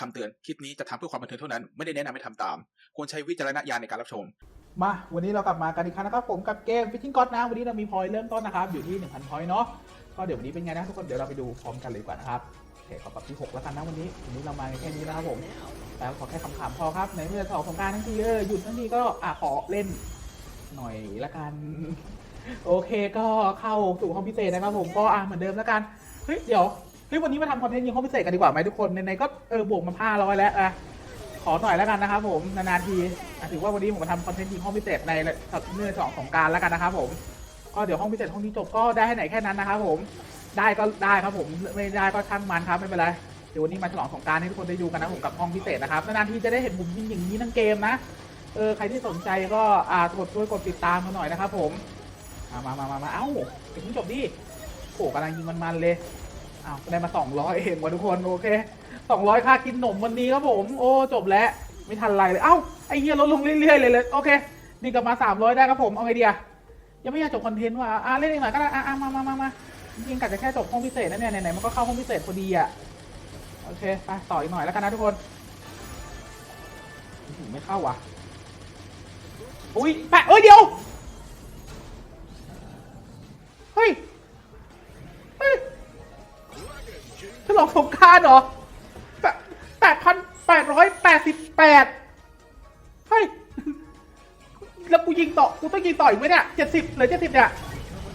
คำเตือนคลิปนี้จะทำเพื่อความบันเทิงเท่านั้น ไม่ได้แนะนำให้ทำตาม ควรใช้วิจารณญาณในการรับชม มาวันนี้เรากลับมากันอีกครั้งนะครับผมกับเกม Fishing God นะวันนี้เรามีพอยต์เริ่มต้นนะครับอยู่ที่1,000พอยต์เนาะก็เดี๋ยววันนี้เป็นไงนะทุกคนเดี๋ยวเราไปดูพร้อมกันเลยดีกว่านะครับโอเคขอปรับที่6แล้วกันนะวันนี้วันนี้เรามาแค่นี้นะครับผมแล้วขอแค่คำถามพอครับในเมื่อสองสงการทั้งทีเออหยุดทั้งทีก็อะขอเล่นหน่อยละกัน โอเคก็เข้าสู่ห้องพิเศษนะครับผมก็อะเหมือนเดิมแล้วกันเฮ้ยเดี๋ยว เฮ้ยวันนี้มาทำคอนเทนต์ยิงห้องพิเศษกันดีกว่าไหมทุกคนในๆก็เออบวกมาห้าร้อยแล้วอะขอหน่อยแล้วกันนะครับผมนานๆทีถือว่าวันนี้ผมมาทำคอนเทนต์ยิงห้องพิเศษในเนื่องสองของการแล้วกันนะครับผมก็เดี๋ยวห้องพิเศษห้องที่จบก็ได้ให้ไหนแค่นั้นนะครับผมได้ก็ได้ครับผมไม่ได้ก็ช่างมันครับไม่เป็นไรเดี๋ยววันนี้มาฉลองสงการให้ทุกคนได้ดูกันนะผมกับห้องพิเศษนะครับนานๆทีจะได้เห็นมุมยิงอย่างนี้ทั้งเกมนะเออใครที่สนใจก็อ่ากดช่วยกดติดตามมาหน่อยนะครับผมมามามามาเอ้าเดี๋ยวเพิ่งจบดิโอ้กำลังยิงมันๆเลย อ้าวได้มาสองร้อยเองวะทุกคนโอเคสองร้อยค่ากินหนมวันนี้ครับผม โอ้จบแล้ว ไม่ทันไรเลยเอ้าไอเฮียลดลงเรื่อยๆเลยเลยโอเคนี่กลับมาสามร้อยได้ครับผมเอาไงดีอะยังไม่อยากจบคอนเทนต์ว่ะอะเล่นอีกหน่อยก็ได้อะมามามามาจริงๆกะจะแค่จบห้องพิเศษนะเนี่ยไหนๆมันก็เข้าห้องพิเศษพอดีอะโอเคไปต่ออีกหน่อยแล้วกันนะทุกคนไม่เข้าว่ะอุ้ยแปะเอ้ยเดี๋ยว ลองสงกรารเหรอแปดพันแปดร้อยแปดสิบแปดเฮ้ย แล้วกูยิงต่อ กูต้องยิงต่ออีกไหมเนี่ยเจ็ดสิบหรือเจ็ดสิบเนี่ย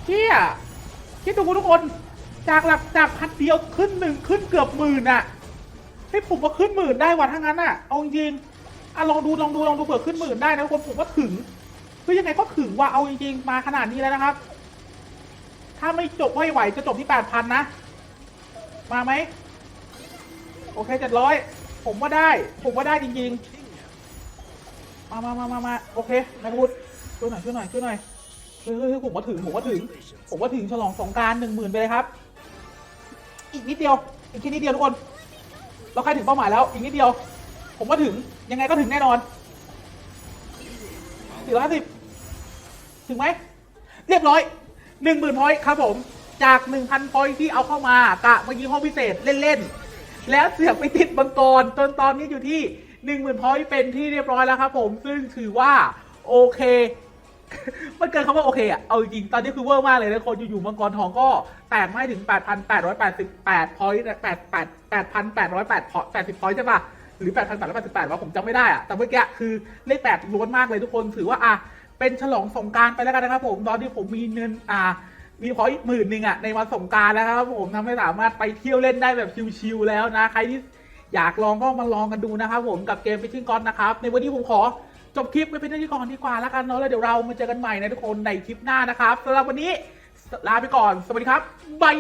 เชี่ยคิดดูทุกคน จากหลักจากพันเดียวขึ้นหนึ่งขึ้นเกือบหมื่นอะให้ผมว่าขึ้นหมื่นได้วันทั้งนั้นอะเอาจริงๆอะลองดูลองดูลองดูเผื่อขึ้นหมื่นได้นะทุกคนผมว่าถึงคือยังไงก็ถึงว่าเอาจริงๆมาขนาดนี้แล้วนะครับ ถ้าไม่จบไม่ไหวจะจบที่แปดพันนะ มาไหมโอเคเจ็ดร้อยผมว่าได้ ผมว่าได้จริงๆ มามามามามาโอเคนายพุทธช่วยหน่อยช่วยหน่อยช่วยหน่อยเฮ้ยเฮ้ยผมว่าถึงผมว่าถึง ผมว่าถึงฉลองสงการหนึ่งหมื่นไปเลยครับ อีกนิดเดียว อีกแค่นิดเดียวทุกคน เราใกล้ถึงเป้าหมายแล้ว อีกนิดเดียว ผมว่าถึงยังไงก็ถึงแน่นอนสี่ร้อยห้าสิบถึงไหมเรียบร้อยหนึ่งหมื่นพอยต์ครับผม จากหนึ่งพันพอยที่เอาเข้ามากะเมื่อกี้ห้องพิเศษเล่นๆ แล้วเสือกไปติดบังกรจนตอนนี้อยู่ที่หนึ่งหมื่นพอยเป็นที่เรียบร้อยแล้วครับผมซึ่งถือว่าโอเคมันเกินคำว่าโอเคอะเอาจริงตอนนี้คือเวอร์มากเลยนะคนอยู่ๆมังกรทองก็แตกไม่ถึง 8,888 พอยต์8 8 8,808พอ80 พอยต์ใช่ปะหรือ 8,888ว่าผมจำไม่ได้อะแต่เมื่อกี้คือเลข8ล้วนมากเลยทุกคนถือว่าอะเป็นฉลองสงการไปแล้วกันนะครับผม ตอนที่ผมมีเงินอ่า มีพอยต์หมื่นหนึ่งอะในวันสงการแล้วครับผมทำให้สามารถไปเที่ยวเล่นได้แบบชิลๆแล้วนะ ใครที่อยากลองก็มาลองกันดูนะครับผมกับเกมฟิชชิ่งกอนนะครับ ในวันนี้ผมขอจบคลิปไปเป็นที่ก่อนดีกว่าแล้วกันเนาะแล้วเดี๋ยวเรามาเจอกันใหม่นะทุกคนในคลิปหน้านะครับสำหรับวันนี้ลาไปก่อน สวัสดีครับบาย